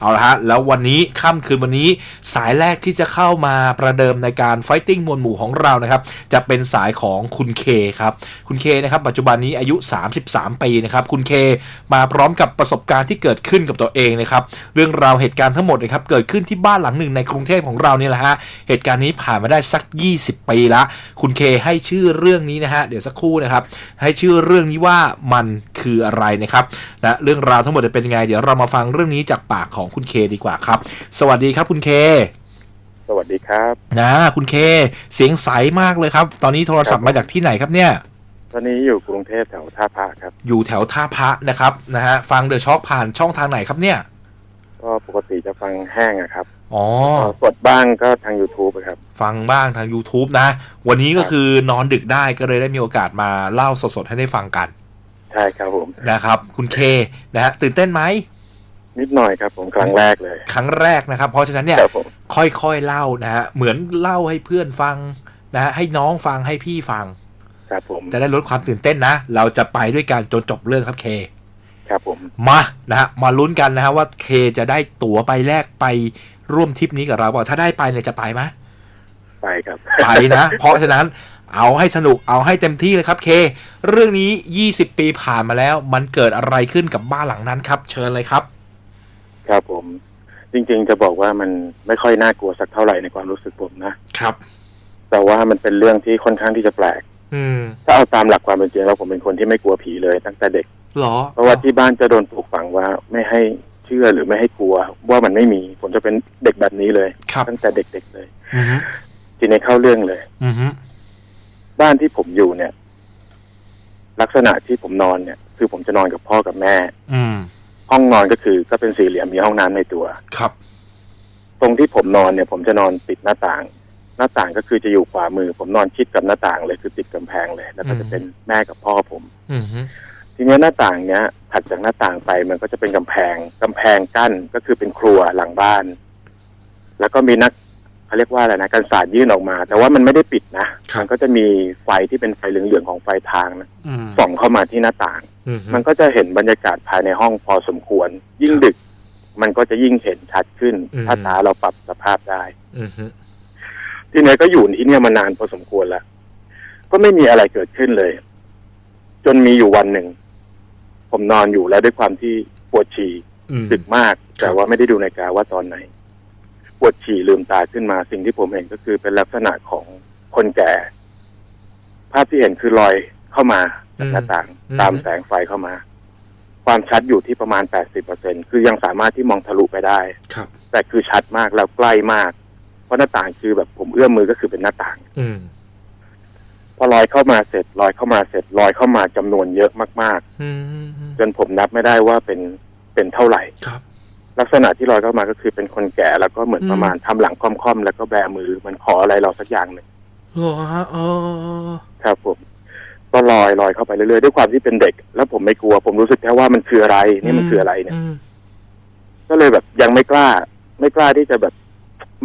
เอาละฮะ แล้ววันนี้ค่ำคืนวันนี้สายแรกที่จะเข้ามาประเดิมในการไฟติ้งมวลหมู่ของเรานะครับ จะเป็นสายของคุณเคครับ คุณเคนะครับปัจจุบันนี้อายุ 33 ปีนะครับ คุณเคมาพร้อมกับประสบการณ์ที่เกิดขึ้นกับตัวเองนะครับ เรื่องราวเหตุการณ์ทั้งหมดนะครับเกิดขึ้นที่บ้านหลังหนึ่งในกรุงเทพของเราเนี่ยแหละฮะ เหตุการณ์นี้ผ่านมาได้สัก 20 ปีละ คุณเคให้ชื่อเรื่องนี้นะฮะเดี๋ยวสักครู่นะครับ ให้ชื่อเรื่องนี้ว่ามันคืออะไรนะครับนะเรื่องราวทั้งหมดจะเป็นยังไง เดี๋ยวเรามาฟังเรื่องนี้จากปากของคุณเคดีกว่าครับ สวัสดีครับคุณเค สวัสดีครับนะคุณเค เสียงใสมากเลยครับ ตอนนี้โทรศัพท์มาจากที่ไหนครับเนี่ยตอนนี้อยู่กรุงเทพแถวท่าพระครับ อยู่แถวท่าพระนะครับนะฮะฟังเดอะช็อคผ่านช่องทางไหนครับเนี่ย ก็ปกติจะฟังแห้งอะครับอ๋อกดบ้างก็ทาง YouTube อะครับ ฟังบ้างทาง YouTube นะ วันนี้ก็คือนอนดึกได้ก็เลยได้มีโอกาสมาเล่าสดๆ ให้ได้ฟังกัน ใช่ครับผมนะครับ คุณเคนะฮะตื่นเต้นไหม นิดหน่อยครับผมครั้งแรกเลย ครั้งแรกนะครับ เพราะฉะนั้นเนี่ยครับผม ค่อยๆเล่านะฮะเหมือนเล่าให้เพื่อนฟังนะฮะให้น้องฟังให้พี่ฟัง ครับผมจะได้ลดความตื่นเต้นนะ เราจะไปด้วยกันจนจบเรื่องครับเค ครับผมมานะฮะมาลุ้นกันนะฮะว่าเคจะได้ตั๋วไปแลกไปร่วมทริปนี้กับเราเปล่าถ้าได้ไปเนี่ยจะไปไหมไปครับ ไปนะ เพราะฉะนั้นเอาให้สนุกเอาให้เต็มที่เลยครับเค เรื่องนี้ 20 ปีผ่านมาแล้ว มันเกิดอะไรขึ้นกับบ้านหลังนั้นครับ เชิญเลยครับ ครับผม จริง ๆ จะบอกว่ามันไม่ค่อยน่ากลัวสักเท่าไหร่ในความรู้สึกผมนะครับ แต่ว่ามันเป็นเรื่องที่ค่อนข้างที่จะแปลกอืมถ้าเอาตามหลักความเป็นจริงแล้วผมเป็นคนที่ไม่กลัวผีเลยตั้งแต่เด็กหรอ เพราะว่าที่บ้านจะโดนปลูกฝังว่าไม่ให้เชื่อหรือไม่ให้กลัว ว่ามันไม่มีผมจะเป็นเด็กแบบนี้เลยครับตั้งแต่เด็กๆเลยอือฮึทีนี้เข้าเรื่องเลยอือฮึบ้านที่ผมอยู่เนี่ย ลักษณะที่ผมนอนเนี่ย คือผมจะนอนกับพ่อกับแม่ อืม ห้องนอนก็คือก็เป็นสี่เหลี่ยมมีห้องน้ำในตัว ครับ ตรงที่ผมนอนเนี่ย ผมจะนอนติดหน้าต่าง หน้าต่างก็คือจะอยู่ขวามือ ผมนอนชิดกับหน้าต่างเลยคือติดกำแพงเลยแล้วก็จะเป็นแม่กับพ่อผม อือฮึทีนี้หน้าต่างเนี้ยถัดจากหน้าต่างไปมันก็จะเป็นกำแพงกำแพงกั้นก็คือเป็นครัวหลังบ้าน แล้วก็มีนักเขาเรียกว่าอะไรนะกันศาสตร์ยื่นออกมา แต่ว่ามันไม่ได้ปิดนะมันก็จะมีไฟที่เป็นไฟเหลืองๆของไฟทางนะอืมส่องเข้ามาที่หน้าต่างอือฮึ มันก็จะเห็นบรรยากาศภายในห้องพอสมควร ยิ่งดึก มันก็จะยิ่งเห็นชัดขึ้น ถ้าตาเราปรับสภาพได้อือฮึทีนี้ก็อยู่ที่เนี่ยมานานพอสมควรแล้ว ก็ไม่มีอะไรเกิดขึ้นเลย จนมีอยู่วันหนึ่ง ผมนอนอยู่แล้วด้วยความที่ปวดฉี่อืมดึกมาก แต่ว่าไม่ได้ดูนาฬิกาว่าตอนไหน ปวดฉี่ลืมตาขึ้นมา สิ่งที่ผมเห็นก็คือเป็นลักษณะของคนแก่ ภาพที่เห็นคือลอยเข้ามา จากหน้าต่างตามแสงไฟเข้ามา ความชัดอยู่ที่ประมาณ 80%คือยังสามารถที่มองทะลุไปได้ครับ แต่คือชัดมากแล้วใกล้มาก เพราะหน้าต่างคือแบบผมเอื้อมมือก็คือเป็นหน้าต่าง อืมพอลอยเข้ามาเสร็จลอยเข้ามาเสร็จลอยเข้ามาจำนวนเยอะมากอืมๆจนผมนับไม่ได้ว่าเป็นเป็นเท่าไหร่ครับ ลักษณะที่ลอยเข้ามาก็คือเป็นคนแก่แล้วก็เหมือนอืมประมาณทำหลังค่อมๆแล้วก็แบมือมันขออะไรเราสักอย่างหนึ่งเหรอฮะเออครับผม ก็ลอยลอยเข้าไปเรื่อยๆด้วยความที่เป็นเด็ก แล้วผมไม่กลัว ผมรู้สึกแค่ว่ามันคืออะไร นี่มันคืออะไรเนี่ยอืมก็เลยแบบยังไม่กล้า ไม่กล้าที่จะแบบ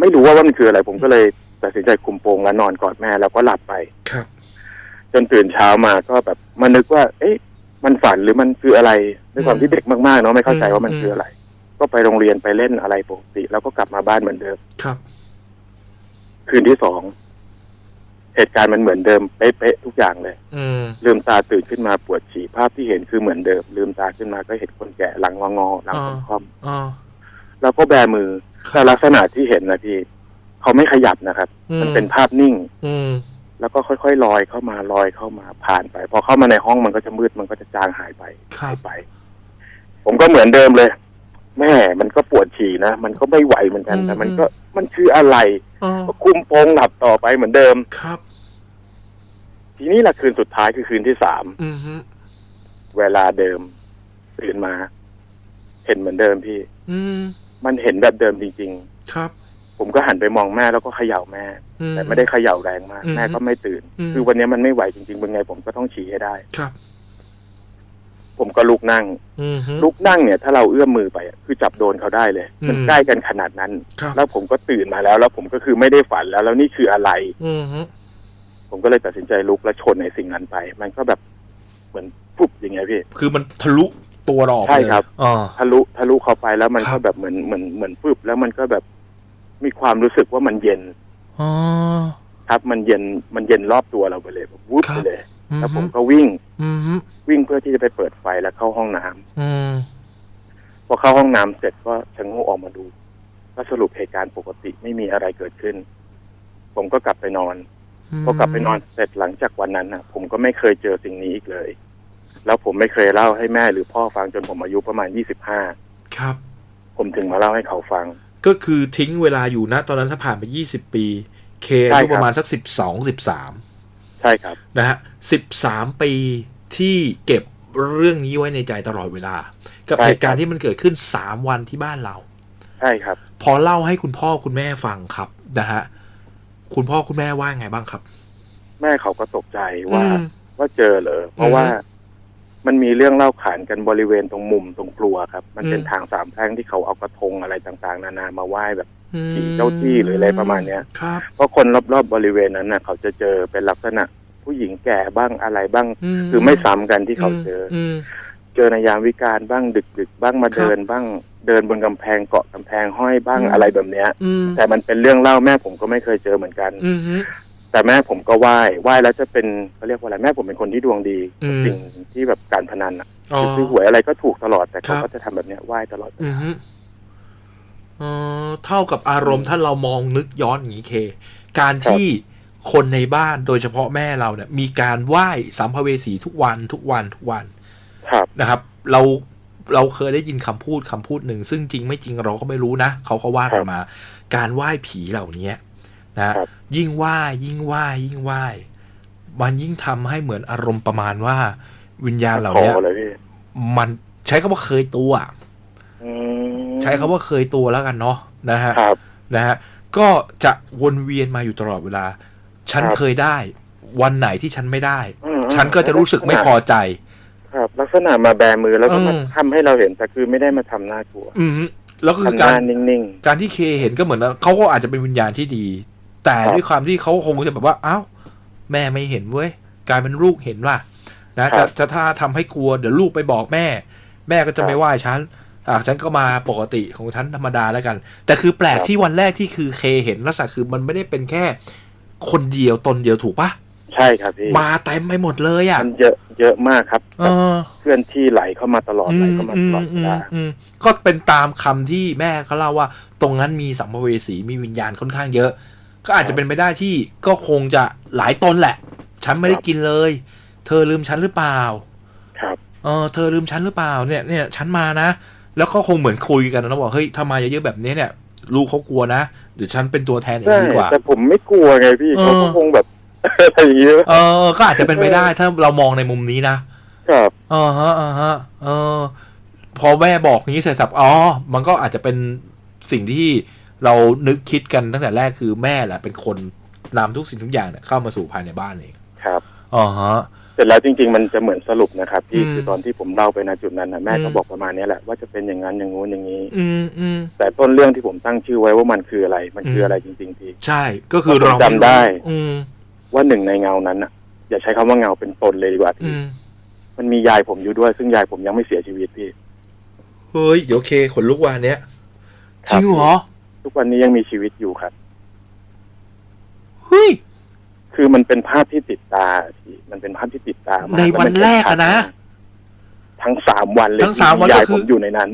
ไม่รู้ว่าว่ามันคืออะไร ผมก็เลยตัดสินใจคุมโปงแล้วนอนกอดแม่แล้วก็หลับไปครับ จนตื่นเช้ามาก็แบบมานึกว่า เอ๊ะ มันฝันหรือมันคืออะไรด้วยความที่เด็กมากๆเนาะไม่เข้าใจว่ามันคืออะไร ก็ไปโรงเรียนไปเล่นอะไรปกติ แล้วก็กลับมาบ้านเหมือนเดิมครับ คืนที่สอง เหตุการณ์มันเหมือนเดิมเป๊ะๆทุกอย่างเลยอืมลืมตาตื่นขึ้นมาปวดฉี่ภาพที่เห็นคือเหมือนเดิม ลืมตาขึ้นมาก็เห็นคนแก่หลังงองอๆหลังค่อมอ๋อๆแล้วก็แบมือแต่ลักษณะที่เห็นนะพี่เขาไม่ขยับนะครับ มันเป็นภาพนิ่ง อืมแล้วก็ค่อยๆลอยเข้ามาลอยเข้ามาผ่านไป พอเข้ามาในห้องมันก็จะมืดมันก็จะจางหายไปครัหาบยไป ผมก็เหมือนเดิมเลย แม่มันก็ปวดฉี่นะมันก็ไม่ไหวเหมือนกันแต่มันก็มันคืออะไรอ๋อก็คุมโปงหลับต่อไปเหมือนเดิมครับ ทีนี้แหละคืนสุดท้ายคือคืนที่สามอืมฮึเวลาเดิมตื่นมา เห็นเหมือนเดิมพี่ อืมมันเห็นแบบเดิมจริง ครับ ๆ ผมก็หันไปมองแม่แล้วก็เขย่าแม่ อืแต่ไม่ได้เขย่าแรงมาก อืมแม่ก็ไม่ตื่น อืม คือวันนี้มันไม่ไหวจริงๆเป็นไงผมก็ต้องฉี่ให้ได้ ครับ ผมก็ลุกนั่ง อืมฮึ ลุกนั่งเนี่ย ถ้าเราเอื้อมมือไปอะคือจับโดนเขาได้เลย มันอืม ใกล้กันขนาดนั้น ครับ แล้วผมก็ตื่นมาแล้ว แล้วผมก็คือไม่ได้ฝันแล้ว แล้วนี่คืออะไร อืมฮึ ผมก็เลยตัดสินใจลุกและชนในสิ่งนั้นไป มันก็แบบเหมือนปุ๊บอย่างเงี้ยพี่ คือมันทะลุตัวเราออกไปใช่เลยครับอ๋อทะลุทะลุเข้าไปแล้วมันครัก็บแบบเหมือนเหมือนเหมือนฟึบแล้วมันก็แบบมีความรู้สึกว่ามันเย็นอ๋อครับมันเย็นมันเย็นรอบตัวเราไปเลยแบบวุบครับไปเลยอืมแล้วผมก็วิ่งอืมฮึวิ่งเพื่อที่จะไปเปิดไฟแล้วเข้าห้องน้ำอืมพอเข้าห้องน้ำเสร็จก็ชะโงกออกมาดู ก็สรุปเหตุการณ์ปกติไม่มีอะไรเกิดขึ้น ผมก็กลับไปนอน พอกลับไปนอนเสร็จหลังจากวันนั้นนะผมก็ไม่เคยเจอสิ่งนี้อีกเลย แล้วผมไม่เคยเล่าให้แม่หรือพ่อฟังจนผมอายุประมาณยี่สิบห้าครับ ผมถึงมาเล่าให้เขาฟัง ก็คือทิ้งเวลาอยู่นะตอนนั้นถ้าผ่านไปยี่สิบปี เคใช่อายุครับประมาณสักสิบสองสิบสามใช่ครับนะฮะสิบสามปีที่เก็บเรื่องนี้ไว้ในใจตลอดเวลากับใช่ครับเหตุการณ์ที่มันเกิดขึ้นสามวันที่บ้านเรา ใช่ครับ พอเล่าให้คุณพ่อคุณแม่ฟังครับนะฮะ คุณพ่อคุณแม่ว่าไงบ้างครับ แม่เขาก็ตกใจว่าอืมว่าเจอเหรอเพราะว่ามันมีเรื่องเล่าขานกันบริเวณตรงมุมตรงครัวครับ มันเป็นอืมทางสามแพร่งที่เขาเอากระทงอะไรต่างๆ นานามาไหว้แบบอืมผีเจ้าที่หรืออะไรประมาณเนี้ยครับเพราะคนรอบๆบริเวณนั้นน่ะ เขาจะเจอเป็นลักษณะผู้หญิงแก่บ้างอะไรบ้าง คือไม่ซ้ำกันที่เขาเจออมเจอในยามวิการบ้างดึกๆบ้างมาครับเดินบ้าง เดินบนกำแพงเกาะกำแพงห้อยบ้างอืม อะไรแบบเนี้ย อืมแต่มันเป็นเรื่องเล่าแม่ผมก็ไม่เคยเจอเหมือนกัน อืมฮึ แต่แม่ผมก็ไหว้ไหว้แล้วจะเป็นเขาเรียกว่าอะไรแม่ผมเป็นคนที่ดวงดีอืม สิ่งที่แบบการพนันอะอ๋อ คือซื้อหวยอะไรก็ถูกตลอดแต่ครัเขาบ ก็จะทำแบบเนี้ยไหว้ตลอด อืมฮึเอ่อเท่ากับอารมณ์ถ้าเรามองนึกย้อนอย่างนี้เค การที่คนในบ้านโดยเฉพาะแม่เราเนี่ย มีการไหว้สัมภเวสีทุกวันทุกวันทุกวันครับ นะครับ เรา เราเคยได้ยินคำพูดคำพูดหนึ่ง ซึ่งจริงไม่จริงเราก็ไม่รู้นะเขาเขาว่ากันมา การไหว้ผีเหล่านี้นะครับยิ่งไหว้ยิ่งไหว้ยิ่งไหว้มันยิ่งทำให้เหมือนอารมณ์ประมาณว่า วิญญาณเหล่าขอนี้เลยพี่มันใช้คำว่าเคยตัวอืมใช้คำว่าเคยตัวแล้วกันเนาะนะฮะครับนะฮะก็จะวนเวียนมาอยู่ตลอดเวลา ฉันครับเคยได้ วันไหนที่ฉันไม่ได้อืมฉันก็จะรู้สึกไม่พอใจ ครับ ลักษณะมาแบมือแล้วก็มาอืมทำให้เราเห็นแต่คือไม่ได้มาทำหน้ากลัวอืมแล้วก็คือทำหกาน้ารนิ่งการที่เคเห็นก็เหมือนว่าเขาก็อาจจะเป็นวิญญาณที่ดี แต่ครับด้วยความที่เขาคงจะแบบว่าอ้าวแม่ไม่เห็นเว้ยกลายเป็นลูกเห็นว่ะนะครัจะบจะถ้าทำให้กลัวเดี๋ยวลูกไปบอกแม่ แม่ก็จะครับไม่ไหว้ฉันอ่าฉันก็มาปกติของฉันธรรมดาแล้วกัน แต่คือแปลกครับที่วันแรกที่คือเคเห็นลักษณะคือมันไม่ได้เป็นแค่ คนเดียวตนเดียวถูกปะๆ ใช่ครับพี่มาเต็มไปหมดเลยอะมันเยอะเยอะมากครับเออเคลื่อนที่ไหลเข้ามาตลอดไหลเข้ามาอืตมลอดเวอืมลาอืมก็เป็นตามคำที่แม่เขาเล่าว่า ตรงนั้นมีสัมภเวสีมีวิญญาณค่อนข้างเยอะ ก็อาจจะเป็นไปได้ที่ก็คงจะหลายตนแหละ ฉันไม่ได้กินเลย เธอลืมฉันหรือเปล่า ครับเออเธอลืมฉันหรือเปล่าเนี่ยเนี่ยฉันมานะแล้วก็คงเหมือนคุยกันนะบอกเฮ้ยถ้ามาเยอะๆแบบนี้เนี่ยลูกเขากลัวนะเดี๋ยวฉันเป็นตัวแทนเองใช่ดีกว่าแต่ผมไม่กลัวไงพี่เออเขาก็คงแบบ อะไรอย่างเงี้ยเออ ก็อาจจะเป็นไปได้ถ้าเรามองในมุมนี้นะครับอ่าฮะอ่าฮะเออ พอแม่บอกอย่างนี้เสร็จสับอ๋อ มันก็อาจจะเป็นสิ่งที่เรานึกคิดกันตั้งแต่แรกคือแม่แหละเป็นคนนำทุกสิ่งทุกอย่างเนี่ยเข้ามาสู่ภายในบ้านเองครับอ๋อฮะเสร็จแล้วจริง ๆ มันจะเหมือนสรุปนะครับพี่อืมคือตอนที่ผมเล่าไปณจุดนั้นนะแม่ก็อืมบอกประมาณนี้แหละว่าจะเป็นอย่างนั้นอย่างงู้นอย่างนี้ อืมอืมแต่ต้นเรื่องที่ผมตั้งชื่อไว้ว่ามันคืออะไร มันคือมอะไรจริงๆพี่ใช่ก็คือผมเราม่จำได้ อืม ว่าหนึ่งในเงานั้นอะ อย่าใช้คำว่าเงาเป็นตนเลยดีกว่าอืพี่มมันมียายผมอยู่ด้วย ซึ่งยายผมยังไม่เสียชีวิตพี่เฮ้ยเดี๋ยวเคขนลุกวานเนี้ยคจรับริงเหรอทุกวันนี้ยังมีชีวิตอยู่ครับเฮ้ยคือมันเป็นภาพที่ติดตาพี่มันเป็นภาพที่ติดตามาในวันแรกอะนะทั้งสามวันเลยทั้งสามวันยายก็คือผมอยู่ในนั้น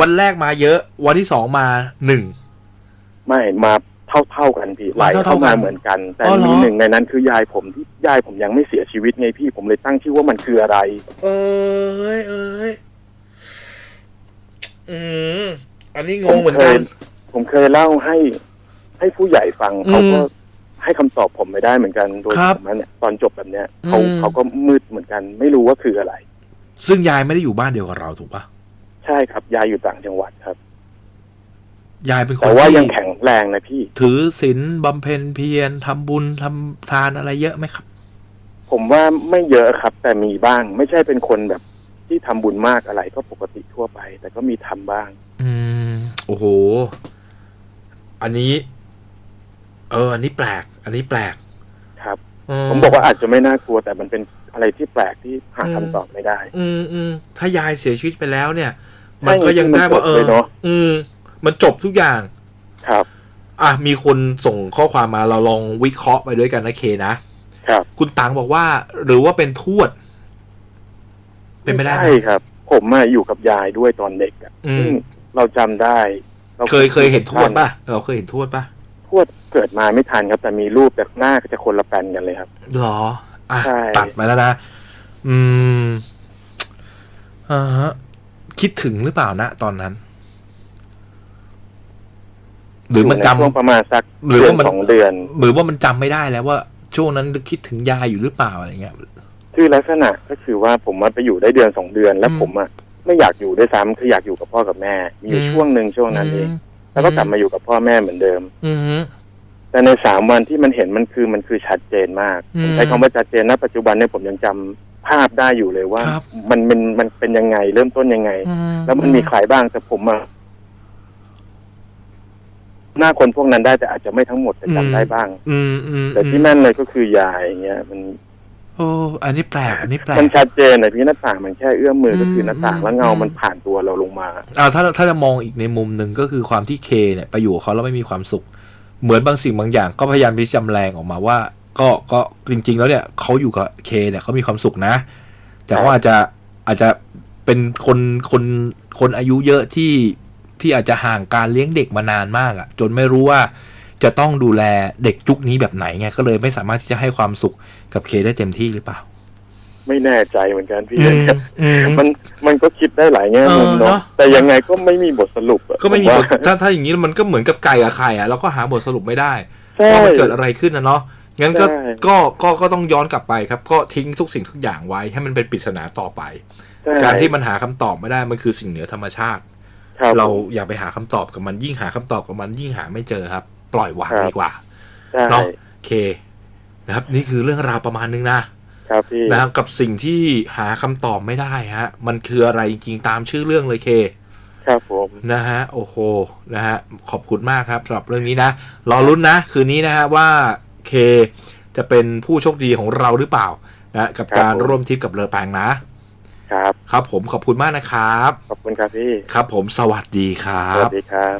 วันแรกมาเยอะ วันที่สองมาหนึ่งไม่มา เท่าเท่าๆกันพี่ไหลมาเท่าๆเข้ามากันเหมือนกัน แต่อ๋อเหรอมีหนึ่งในนั้นคือยายผมที่ยายผมยังไม่เสียชีวิตไงพี่ผมเลยตั้งชื่อว่ามันคืออะไร เอ้ยเอ้ยอืมอันนี้งงเหมือนกัน ผมเคยเล่าให้ ให้ผู้ใหญ่ฟังอืมเขาก็ให้คำตอบผมไม่ได้เหมือนกันโดยครับผมเนี่ยตอนจบแบบเนี้ยเขาอืมเขาก็มืดเหมือนกัน ไม่รู้ว่าคืออะไร ซึ่งยายไม่ได้อยู่บ้านเดียวกับเราถูกปะใช่ครับ ยายอยู่ต่างจังหวัดครับ ยายเป็นคนแต่ว่าที่ยังแข็งแรงนะพี่ ถือศีลบำเพ็ญเพียรทำบุญทำทานอะไรเยอะไหมครับ ผมว่าไม่เยอะครับ แต่มีบ้าง ไม่ใช่เป็นคนแบบที่ทำบุญมากอะไรก็ปกติทั่วไป แต่ก็มีทำบ้าง อืม โอ้โห อันนี้ เออ อันนี้แปลก อันนี้แปลก ครับเผมบอกว่าอาจจะไม่น่ากลัว แต่มันเป็นอะไรที่แปลกที่หาอืมคำตอบไม่ได้ อืมอืมถ้ายายเสียชีวิตไปแล้วเนี่ยใช่มันก็ยังได้ว่ามันจบเอเลอยเนอะอืม มันจบทุกอย่างครับ อะมีคนส่งข้อความมาเราลองวิเคราะห์ไปด้วยกันนะเคนะครับ คุณตังบอกว่า หรือว่าเป็นทวด เป็นไปได้ไหม ใช่ครับ ผมมาอยู่กับยายด้วยตอนเด็กอะอืม ซึ่งเราจำได้ราเคยเคยเห็นทวดป่ะเราเคยเห็นทวดป่ะทวดเกิดมาไม่ทันครับ แต่มีรูปแต่หน้าก็จะคนละแปนกันเลยครับ หรอ อะ ใช่ ตัดมาแล้วนะ อืมอ่าฮะ คิดถึงหรือเปล่านะตอนนั้น หรือมันยู่จำใช่วงประมาณสักหรือเดือว่านมันสองเดือน หรือว่ามันจำไม่ได้แล้วว่าช่วงนั้นคิดถึงยายอยู่หรือเปล่าอะไรเงี้ยคือลักษณะก็คือว่าผมมาไปอยู่ได้เดือนสองเดือน แล้วอืมผมอะไม่อยากอยู่ด้วยซ้ำคืออยากอยู่กับพ่อกับแม่ มีอยู่อืมช่วงหนึ่งช่วงนั้นเองแล้วก็กลับมาอยู่กับพ่อแม่เหมือนเดิมอืมฮึแต่ในสามวันที่มันเห็นมันคือมันคือชัดเจนมากอืมผมใช้คำว่าชัดเจนณปัจจุบันเนี่ยผมยังจำภาพได้อยู่เลยว่าครับมันมันมันเป็นยังไง เริ่มต้นยังไงอืแล้วมันมีใครบ้างแต่ผมอะ หน้าคนพวกนั้นได้แต่อาจจะไม่ทั้งหมดแต่จำได้บ้าง อืมอืมแต่ที่แม่นเลยก็คือยายอย่างเงี้ยมันโอ้อันนี้แปลกอันนี้แปลกมันชัดเจนอะพี่หน้าต่างมันแค่เอื้อมมือก็คือหน้าต่างอืมแล้วเงาอืมมันผ่านตัวเราลงมาอ่าถ้าถ้าจะมองอีกในมุมหนึ่งก็คือความที่เคเนี่ยไปอยู่กับเขาแล้วไม่มีความสุข เหมือนบางสิ่งบางอย่าง ก็พยายามที่จะจำแรงออกมาว่า ก็ก็จริง ๆ แล้วเนี่ยเขาอยู่กับเคเนี่ยเขามีความสุขนะ แต่เขาอาจจะอาจจะเป็นคนคนคนอายุเยอะที่ ที่อาจจะห่างการเลี้ยงเด็กมานานมากอะ่ะ จนไม่รู้ว่าจะต้องดูแลเด็กยุคนี้แบบไหนไงก็เลยไม่สามารถที่จะให้ความสุขกับเคได้เต็มที่หรือเปล่า ไม่แน่ใจเหมือนกันพี่อืมอืมมันมันก็คิดได้หลายแง่มุมเออเนเนาะอะแต่ยังไงก็ไม่มีบทสรุปอะก็ไม่มีผบว่าทถ้าถ้าอย่างนี้มันก็เหมือนกับไก่กับไข่อะเราก็หาบทสรุปไม่ได้ใช่ว่ามันเกิดอะไรขึ้นนะเนาะงั้นก็ใช่ก็ก็ก็ต้องย้อนกลับไปครับ ก็ทิ้งทุกสิ่งทุกอย่างไว้ให้มันเป็นปริศนาต่อไปใช่การที่มันหาคำตอบไม่ได้มันคือสิ่งเหนือธรรมชาติคบ เราผมอย่าไปหาคำตอบกับมันยิ่งหาคำตอบกับมันยิ่งหาไม่เจอครับ ปล่อยวางครับดีกว่าใช่เนาะโอเค นะครับ นี่คือเรื่องราวประมาณนึงนะครับพี่นะครับกับสิ่งที่หาคำตอบไม่ได้ฮะ มันคืออะไรจริงๆตามชื่อเรื่องเลยเคครับผมนะฮะโอ้โหนะฮะขอบคุณมากครับสำหรับเรื่องนี้นะรอลุ้นนะ คืนนี้นะฮะว่าเคจะเป็นผู้โชคดีของเราหรือเปล่านะกับการร่วมทริปกับเลอแปงนะ ครับ ครับผมขอบคุณมากนะครับ ขอบคุณครับพี่ ครับผมสวัสดีครัสวับสดีครับ